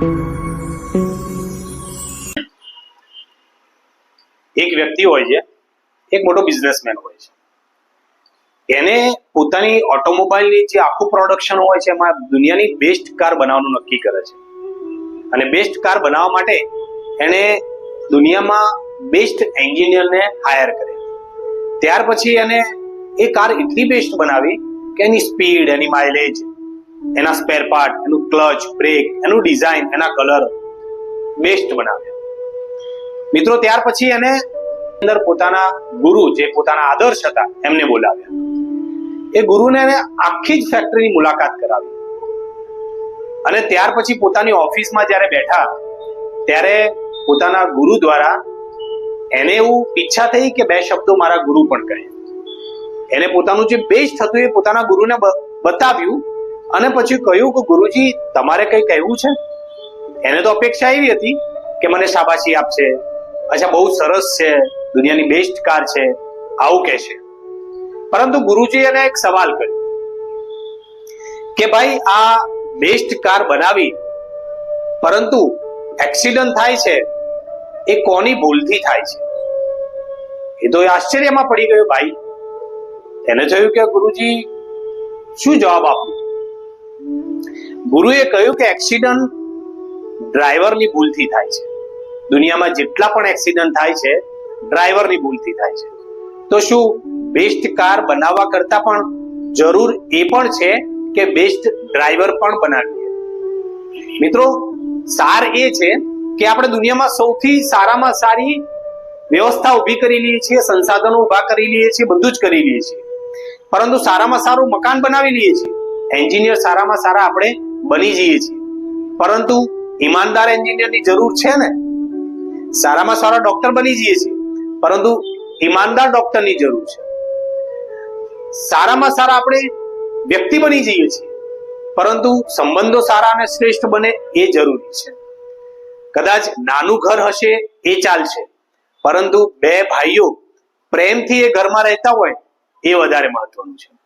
એક વ્યક્તિ હોય છે, એક મોટો બિઝનેસમેન હોય છે. એને પોતાની ઓટોમોબાઈલની જે આખું પ્રોડક્શન હોય છે, એમાં દુનિયાની બેસ્ટ કાર બનાવવાનું નક્કી કરે છે. અને બેસ્ટ કાર બનાવવા માટે એણે દુનિયામાં બેસ્ટ એન્જિનિયરને હાયર કરે. ત્યાર પછી એને એ કાર એટલી બેસ્ટ બનાવી કે એની સ્પીડ એની માઇલેજ એના સ્પેર પાર્ટ એનું ક્લચ બ્રેક એનું ડિઝાઇન એના કલર બેસ્ટ બનાવ્યા. મિત્રો, ત્યાર પછી એને અંદર પોતાના ગુરુ, જે પોતાના આદર્શ હતા, એમને બોલાવ્યા. એ ગુરુને એને આખી જ ફેક્ટરીની મુલાકાત કરાવી. અને ત્યાર પછી પોતાની ઓફિસમાં જ્યારે બેઠા, ત્યારે પોતાના ગુરુ દ્વારા એને એવું ઈચ્છા થઈ કે બે શબ્દો મારા ગુરુ પણ કહે. એને પોતાનું જે બેસ્ટ હતું એ પોતાના ગુરુને બતાવ્યું અને પછી કહ્યું કે ગુરુજી, તમારે કંઈ કહેવું છે? એને તો અપેક્ષા એવી હતી કે મને શાબાશી આપશે. અચ્છા, બહુ સરસ છે. દુનિયાની બેસ્ટ કાર છે. આવું કહે છે પરંતુ ગુરુજી એને એક સવાલ કર્યો કે ભાઈ, આ બેસ્ટ કાર બનાવી, પરંતુ એક્સિડન્ટ થાય છે, એ કોની ભૂલથી થાય છે? એ તો આશ્ચર્યમાં પડી ગયો ભાઈ. એને થયું કે ગુરુજી, શું જવાબ આપું? ગુરુએ કહ્યું કે એક્સિડન્ટ ડ્રાઈવરની ભૂલથી થાય છે. દુનિયામાં જેટલા પણ એક્સિડન્ટ થાય છે ડ્રાઈવરની ભૂલથી થાય છે. તો શું બેસ્ટ કાર બનાવવા કરતા પણ જરૂર એ પણ છે કે બેસ્ટ ડ્રાઈવર પણ બનાવીએ? મિત્રો, સાર એ છે કે આપણે દુનિયામાં સૌથી સારામાં સારી વ્યવસ્થા ઊભી કરી લઈએ છીએ, સંસાધનો ઊભા કરી લઈએ છીએ, બધું જ કરી લઈએ છીએ. પરંતુ સારામાં સારું મકાન બનાવી લઈએ છીએ. એન્જિનિયર સારામાં સારા આપણે બની જઈએ છીએ. પરંતુ ઈમાનદાર એન્જિનિયરની જરૂર છે ને? સારામાં સારા ડોક્ટર બની જઈએ છીએ. પરંતુ ઈમાનદાર ડોક્ટરની જરૂર છે. સારામાં સારા આપણે વ્યક્તિ બની જઈએ છીએ. પરંતુ સંબંધો સારા અને શ્રેષ્ઠ બને એ જરૂરી છે. કદાચ નાનું ઘર હશે એ ચાલશે. પરંતુ બે ભાઈઓ પ્રેમથી એ ઘરમાં રહેતા હોય એ વધારે મહત્વનું છે.